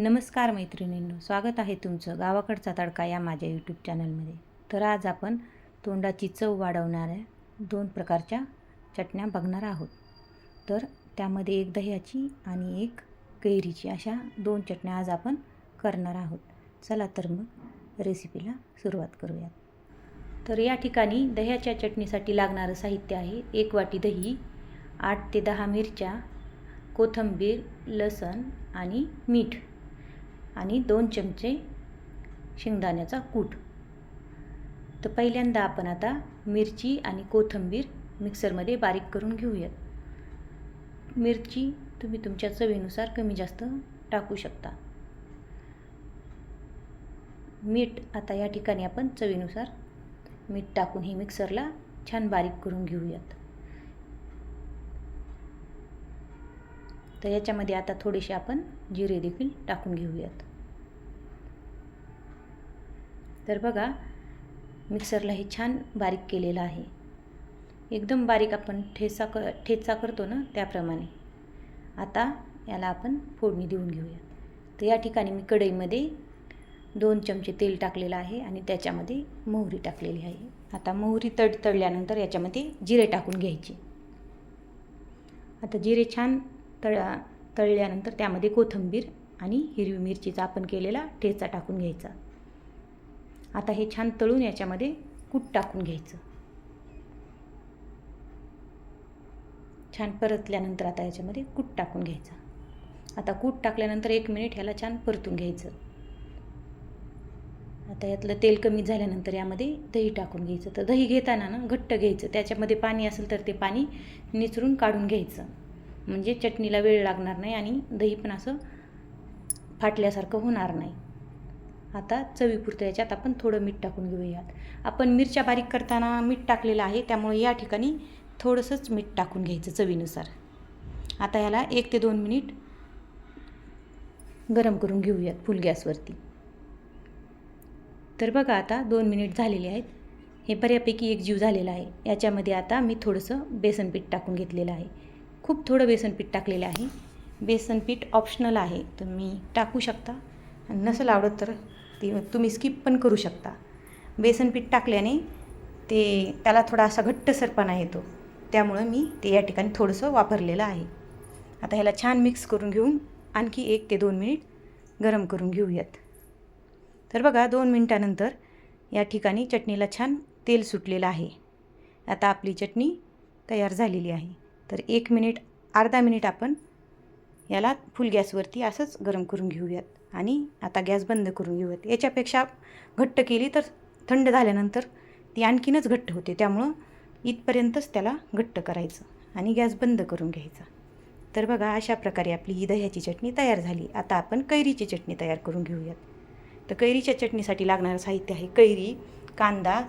नमस्कार मैत्रिणींनो स्वागत आहे तुमचं गावाकडचा तडका या माझ्या यूट्यूब चॅनलमध्ये तर आज आपण तोंडाची चव वाढवणाऱ्या दोन प्रकारच्या चटण्या बघणार आहोत. तर त्यामध्ये एक दह्याची आणि एक कैरीची अशा दोन चटण्या आज आपण करणार आहोत. चला तर मग रेसिपीला सुरुवात करूयात. तर या ठिकाणी दह्याच्या चटणीसाठी लागणारं साहित्य आहे एक वाटी दही आठ ते दहा मिरच्या कोथिंबीर लसण आणि मीठ. आणि दोन चमचे शेंगदाण्याचा कूट. तर पहिल्यांदा आपण आता मिरची आणि कोथिंबीर मिक्सरमध्ये बारीक करून घेऊयात. मिरची तुम्ही तुमच्या चवीनुसार कमी जास्त टाकू शकता. मीठ आता या ठिकाणी आपण चवीनुसार मीठ टाकून हे मिक्सरला छान बारीक करून घेऊयात. तर याच्यामध्ये आता थोडेसे आपण जिरे देखील टाकून घेऊयात. तर बघा मिक्सरला हे छान बारीक केलेलं आहे. एकदम बारीक आपण ठेचा क ठेचा करतो ना त्याप्रमाणे. आता याला आपण फोडणी देऊन घेऊया तर या ठिकाणी मी कढईमध्ये दोन चमचे तेल टाकलेलं आहे आणि त्याच्यामध्ये मोहरी टाकलेली आहे. आता मोहरी तड तळल्यानंतर याच्यामध्ये जिरे टाकून घ्यायचे. आता जिरे छान तळ तळल्यानंतर त्यामध्ये कोथिंबीर आणि हिरवी मिरचीचा आपण केलेला ठेचा टाकून घ्यायचा. आता हे छान तळून याच्यामध्ये कूट टाकून घ्यायचं. छान परतल्यानंतर आता याच्यामध्ये कूट टाकून घ्यायचं. आता कूट टाकल्यानंतर एक मिनिट ह्याला छान परतून घ्यायचं. आता यातलं तेल कमी झाल्यानंतर यामध्ये दही टाकून घ्यायचं. तर दही घेताना ना घट्ट घ्यायचं. त्याच्यामध्ये पाणी असेल तर ते पाणी निचरून काढून घ्यायचं. म्हणजे चटणीला वेळ लागणार नाही आणि दही पण असं फाटल्यासारखं होणार नाही. आता चवीपुरतं याच्यात आपण थोडं मीठ टाकून घेऊयात. आपण मिरच्या बारीक करताना मीठ टाकलेलं आहे त्यामुळे या ठिकाणी थोडंसंच मीठ टाकून घ्यायचं चवीनुसार. आता याला एक ते दोन मिनिट गरम करून घेऊयात फुल गॅसवरती. तर बघा आता दोन मिनिट झालेले आहेत. हे बऱ्यापैकी एक जीव झालेला आहे. याच्यामध्ये आता मी थोडंसं बेसनपीठ टाकून घेतलेलं आहे. खूप थोडं बेसनपीठ टाकलेलं आहे. बेसनपीठ ऑप्शनल आहे तुम्ही टाकू शकता. आणि नसेल आवडत तर ती तुम्ही स्किप पण करू शकता. बेसन पीठ टाकल्याने ते त्याला थोडा असा घट्टसरपणा येतो. त्यामुळं मी ते या ठिकाणी थोडंसं वापरलेलं आहे. आता ह्याला छान मिक्स करून घेऊन आणखी एक ते दोन मिनिट गरम करून घेऊयात. तर बघा दोन मिनटानंतर या ठिकाणी चटणीला छान तेल सुटलेलं आहे. आता आपली चटणी तयार झालेली आहे. तर एक मिनिट अर्धा मिनिट आपण याला फुल गॅसवरती असंच गरम करून घेऊयात. आणि आता गॅस बंद करून घेऊयात. याच्यापेक्षा घट्ट केली तर थंड झाल्यानंतर ती आणखीनच घट्ट होते. त्यामुळं इथपर्यंतच त्याला घट्ट करायचं आणि गॅस बंद करून घ्यायचा. तर बघा अशा प्रकारे आपली ही दह्याची चटणी तयार झाली. आता आपण कैरीची चटणी तयार करून घेऊयात. तर कैरीच्या चटणीसाठी लागणारं साहित्य आहे कैरी कांदा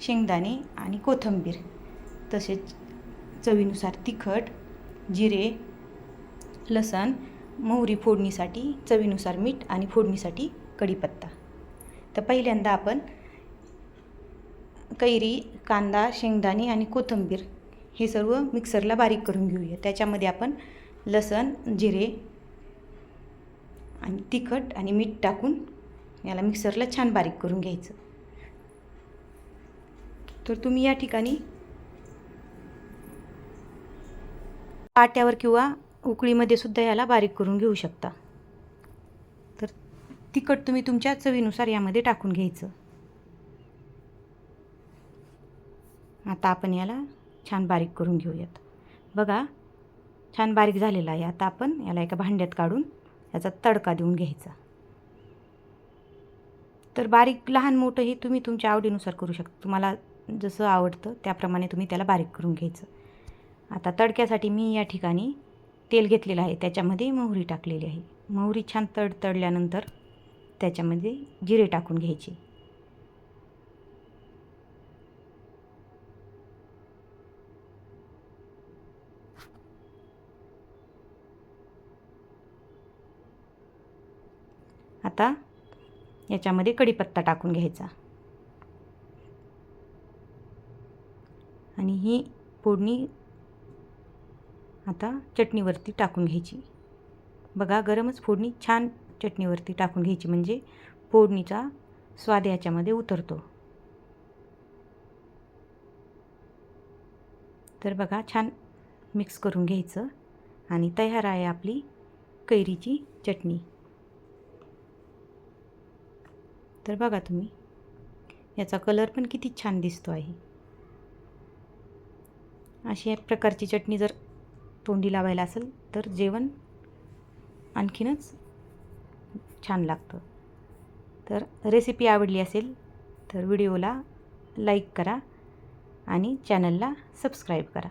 शेंगदाणे आणि कोथिंबीर. तसेच चवीनुसार तिखट जिरे लसण मोहरी फोडणीसाठी चवीनुसार मीठ आणि फोडणीसाठी कढीपत्ता. तर पहिल्यांदा आपण कैरी कांदा शेंगदाणे आणि कोथिंबीर हे सर्व मिक्सरला बारीक करून घेऊया. त्याच्यामध्ये आपण लसण जिरे आणि तिखट आणि मीठ टाकून याला मिक्सरला छान बारीक करून घ्यायचं. तर तुम्ही या ठिकाणी पाट्यावर किंवा उकळीमध्ये सुद्धा याला बारीक करून घेऊ शकता. तर तिखट तुम्ही तुमच्या चवीनुसार यामध्ये टाकून घ्यायचं. आता आपण याला छान बारीक करून घेऊयात. बघा छान बारीक झालेला आहे. आता आपण याला एका भांड्यात काढून याचा तडका देऊन घ्यायचा. तर बारीक लहान मोठं हे तुम्ही तुमच्या आवडीनुसार करू शकता. तुम्हाला जसं आवडतं त्याप्रमाणे तुम्ही त्याला बारीक करून घ्यायचं. आता तडक्यासाठी मी या ठिकाणी तेल घेतलेलं आहे त्याच्यामध्ये मोहरी टाकलेली आहे. मोहरी छान तडतडल्यानंतर त्याच्यामध्ये जिरे टाकून घ्यायचे. आता याच्यामध्ये कढीपत्ता टाकून घ्यायचा. आणि ही फोडणी आता चटणीवरती टाकून घ्यायची. बघा गरमच फोडणी छान चटणीवरती टाकून घ्यायची. म्हणजे फोडणीचा स्वाद याच्यामध्ये उतरतो. तर बघा छान मिक्स करून घ्यायचं आणि तयार आहे आपली कैरीची चटणी. तर बघा तुम्ही याचा कलर पण किती छान दिसतो आहे. अशी एक प्रकारची चटणी जर तोंडी लावायला असेल तर जेवण आणखीनच छान लागतं. तर रेसिपी आवडली असेल तर व्हिडिओला लाईक करा आणि चॅनलला सबस्क्राईब करा.